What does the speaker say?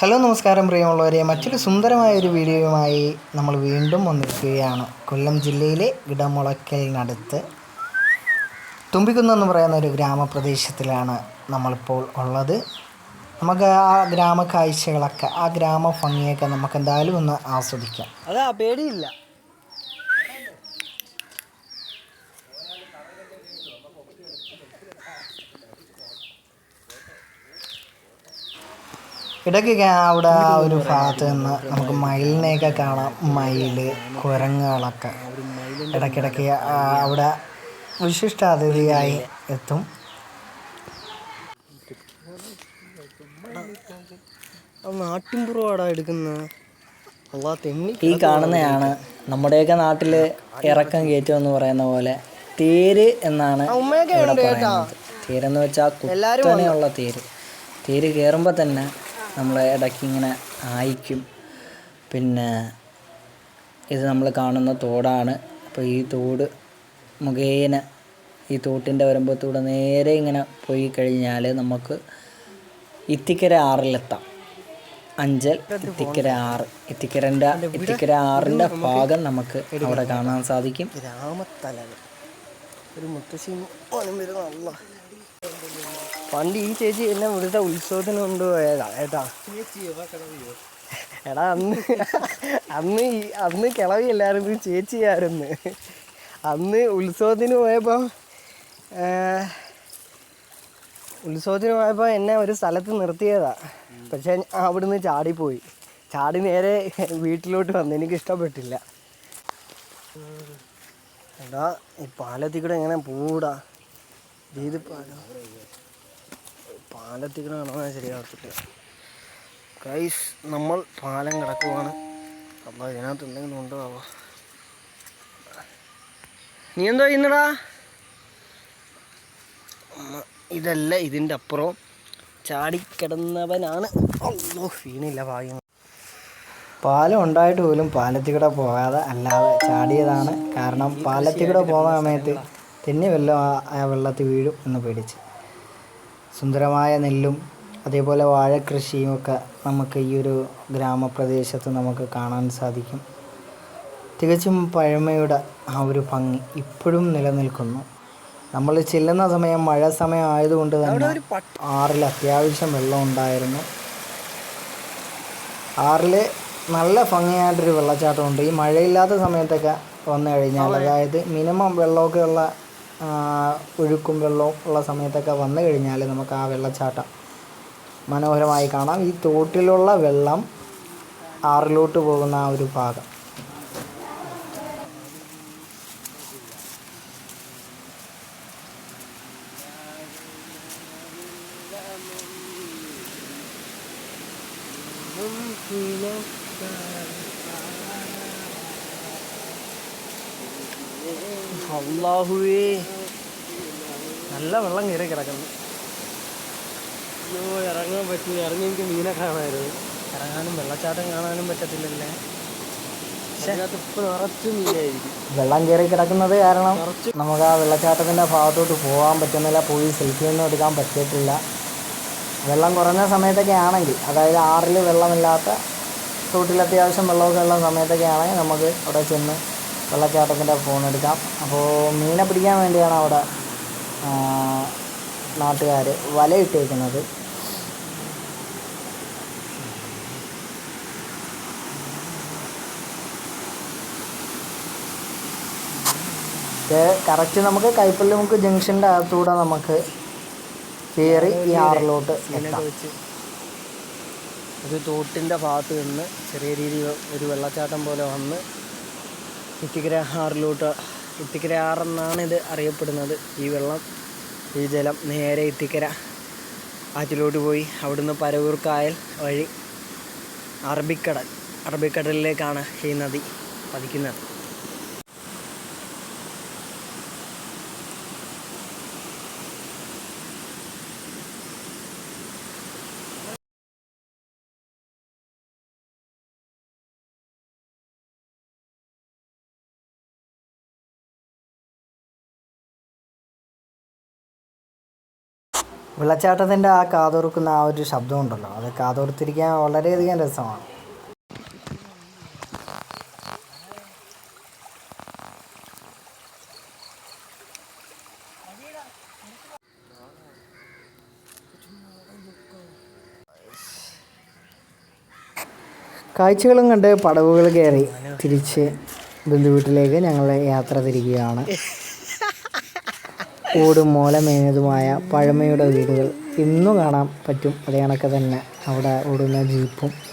Hello നമസ്കാരം പ്രിയമുള്ളവരെ. മറ്റൊരു സുന്ദരമായ ഒരു വീഡിയോയുമായി നമ്മൾ വീണ്ടും വന്നിരിക്കുകയാണ്. കൊല്ലം ജില്ലയിലെ ഇടമുളക്കലിനടുത്ത് തുമ്പിക്കുന്ന് എന്ന് പറയുന്ന ഒരു ഗ്രാമപ്രദേശത്തിലാണ് നമ്മളിപ്പോൾ ഉള്ളത്. നമുക്ക് ആ ഗ്രാമ കാഴ്ചകളൊക്കെ ആ ഗ്രാമ ഭംഗിയൊക്കെ നമുക്ക് എന്തായാലും ഒന്ന് ആസ്വദിക്കാം. അതാ പേടിയില്ല. ഇടയ്ക്കൊക്കെ അവിടെ ആ ഒരു ഭാഗത്ത് നിന്ന് നമുക്ക് മയിലിനെയൊക്കെ കാണാം. മയിൽ കുരങ്ങുകളൊക്കെ. ഇടയ്ക്കിടയ്ക്ക് അവിടെ വിശിഷ്ട അതിഥിയായി എത്തും. നാട്ടിൻപുറമാടാ ഈ കാണുന്നതാണ് നമ്മുടെയൊക്കെ നാട്ടിൽ ഇറക്കം കയറ്റം എന്ന് പറയുന്ന പോലെ തേര് എന്നാണ് ഇവിടെ പറയുന്നത്. തേരെന്ന് വെച്ചാൽ കുത്തനെയുള്ള തേര്. തേര് കയറുമ്പോൾ തന്നെ നമ്മൾ ഇടയ്ക്ക് ഇങ്ങനെ ആയിക്കും. പിന്നെ ഇത് നമ്മൾ കാണുന്ന തോടാണ്. അപ്പോൾ ഈ തോട് മുഖേന ഈ തോട്ടിന്റെ വരുമ്പത്തൂടെ നേരെ ഇങ്ങനെ പോയി കഴിഞ്ഞാൽ നമുക്ക് ഇത്തിക്കര ആറിലെത്താം അഞ്ചൽ ഇത്തിക്കര ആറ്. ഇത്തിക്കരന്റെ ഇത്തിക്കര ആറിന്റെ ഭാഗം നമുക്ക് അവിടെ കാണാൻ സാധിക്കും. രാമത്തലകൾ ഒരു മുത്തശ്ശി മോനും വരുന്ന അല്ല പണ്ട് ഈ ചേച്ചി എന്നെ ഇവിടുത്തെ ഉത്സവത്തിന് കൊണ്ടുപോയതാ ഏട്ടാ എടാ അന്ന് അന്ന് ഈ അന്ന് കിളവിയല്ലായിരുന്നു ചേച്ചിയായിരുന്നു. അന്ന് ഉത്സവത്തിന് പോയപ്പോൾ ഉത്സവത്തിന് പോയപ്പോൾ എന്നെ ഒരു സ്ഥലത്ത് നിർത്തിയതാ. പക്ഷേ അവിടുന്ന് ചാടിപ്പോയി. ചാടി നേരെ വീട്ടിലോട്ട് വന്നു എനിക്ക് ഇഷ്ടപ്പെട്ടില്ല എടാ ഈ പാലത്തിൽ കൂടെ എങ്ങനെ പൂടാ ഇത് പാലം. പാലത്തിൽ ശരിയാവത്തില്ല കൈസ് നമ്മൾ പാലം കിടക്കുവാണ്. അപ്പോൾ ഇതിനകത്ത് എന്തെങ്കിലും ഉണ്ടോ? ആവോ നീ എന്തോ ഉമ്മ, ഇതല്ല ഇതിന്റെ അപ്പുറം ചാടിക്കിടന്നവനാണ്. വീണില്ല ഭാഗ്യം. പാലം ഉണ്ടായിട്ട് പോലും പാലത്തിൽ കൂടെ പോകാതെ അല്ലാതെ ചാടിയതാണ്. കാരണം പാലത്തിൽ കൂടെ പോകുന്ന സമയത്ത് തെന്നി വെള്ളം ആ വെള്ളത്തിൽ വീഴും എന്ന് പേടിച്ച്. സുന്ദരമായ നെല്ലും അതേപോലെ വാഴക്കൃഷിയും ഒക്കെ നമുക്ക് ഈ ഒരു ഗ്രാമപ്രദേശത്ത് നമുക്ക് കാണാൻ സാധിക്കും. തികച്ചും പഴമയുടെ ആ ഒരു ഭംഗി ഇപ്പോഴും നിലനിൽക്കുന്നു. നമ്മൾ ചെല്ലുന്ന സമയം മഴ സമയം ആയതുകൊണ്ട് തന്നെ ആറിൽ അത്യാവശ്യം വെള്ളം ഉണ്ടായിരുന്നു. ആറിൽ നല്ല ഭംഗിയായിട്ടൊരു വെള്ളച്ചാട്ടമുണ്ട്. ഈ മഴയില്ലാത്ത സമയത്തൊക്കെ വന്നു കഴിഞ്ഞാൽ അതായത് മിനിമം വെള്ളമൊക്കെ ഉള്ള ഒഴുക്കും വെള്ളവും ഉള്ള സമയത്തൊക്കെ വന്നു കഴിഞ്ഞാൽ നമുക്ക് ആ വെള്ളച്ചാട്ടം മനോഹരമായി കാണാം ഈ തോട്ടിലുള്ള വെള്ളം ആറിലോട്ട് പോകുന്ന ആ ഒരു ഭാഗം അള്ളാഹുവേ. നല്ല വെള്ളം കയറി കിടക്കുന്നു. അയ്യോ ഇറങ്ങാൻ പറ്റി. ഇറങ്ങി എനിക്ക് മീനെ കാണാമായിരുന്നു ഇറങ്ങാനും വെള്ളച്ചാട്ടം കാണാനും പറ്റത്തില്ലല്ലേ? വെള്ളം കയറി കിടക്കുന്നത് കാരണം നമുക്ക് ആ വെള്ളച്ചാട്ടത്തിന്റെ ഭാഗത്തോട്ട് പോകാൻ പറ്റുന്നില്ല. പോയി സെൽഫി ഒന്നും എടുക്കാൻ പറ്റിയിട്ടില്ല. വെള്ളം കുറഞ്ഞ സമയത്തൊക്കെ ആണെങ്കിൽ അതായത് ആറിൽ വെള്ളമില്ലാത്ത തോട്ടിൽ അത്യാവശ്യം വെള്ളമൊക്കെ ഉള്ള സമയത്തൊക്കെ ആണെങ്കിൽ നമുക്ക് അവിടെ ചെന്ന് വെള്ളച്ചാട്ടത്തിന്റെ ഫോൺ എടുക്കാം. അപ്പോൾ മീനെ പിടിക്കാൻ വേണ്ടിയാണ് അവിടെ നാട്ടുകാർ വലയിട്ടേക്കുന്നത് ഇത് കറക്റ്റ് നമുക്ക് കൈപ്പള്ളി നമുക്ക് ജംഗ്ഷന്റെ അകത്തൂടെ നമുക്ക് കയറി ഈ ആറിലോട്ട് ഒരു തോട്ടിന്റെ ഭാഗത്ത് നിന്ന് ചെറിയ രീതിയിൽ ഒരു വെള്ളച്ചാട്ടം പോലെ വന്ന് ഇത്തിക്കര ആറിലോട്ട് ഇത്തിക്കര ആറെന്നാണ് ഇത് അറിയപ്പെടുന്നത്. ഈ വെള്ളം ഈ ജലം നേരെ ഇത്തിക്കര ആറ്റിലോട്ട് പോയി അവിടുന്ന് പരവൂർ കായൽ വഴി അറബിക്കടൽ അറബിക്കടലിലേക്കാണ് ഈ നദി പതിക്കുന്നത്. വെള്ളച്ചാട്ടത്തിന്റെ ആ കാതോർക്കുന്ന ആ ഒരു ശബ്ദം ഉണ്ടല്ലോ അത് കാതോർത്തിരിക്കാൻ വളരെയധികം രസമാണ്. കാഴ്ചകളും കണ്ട് പടവുകൾ കയറി തിരിച്ച് ബന്ധുവീട്ടിലേക്ക് ഞങ്ങൾ യാത്ര തിരിക്കുകയാണ് ഓടും മൂലമേഞ്ഞതുമായ പഴമയുടെ വീടുകൾ ഇന്നു കാണാൻ പറ്റും. അതേ കണക്ക് തന്നെ. അവിടെ ഓടുന്ന ജീപ്പും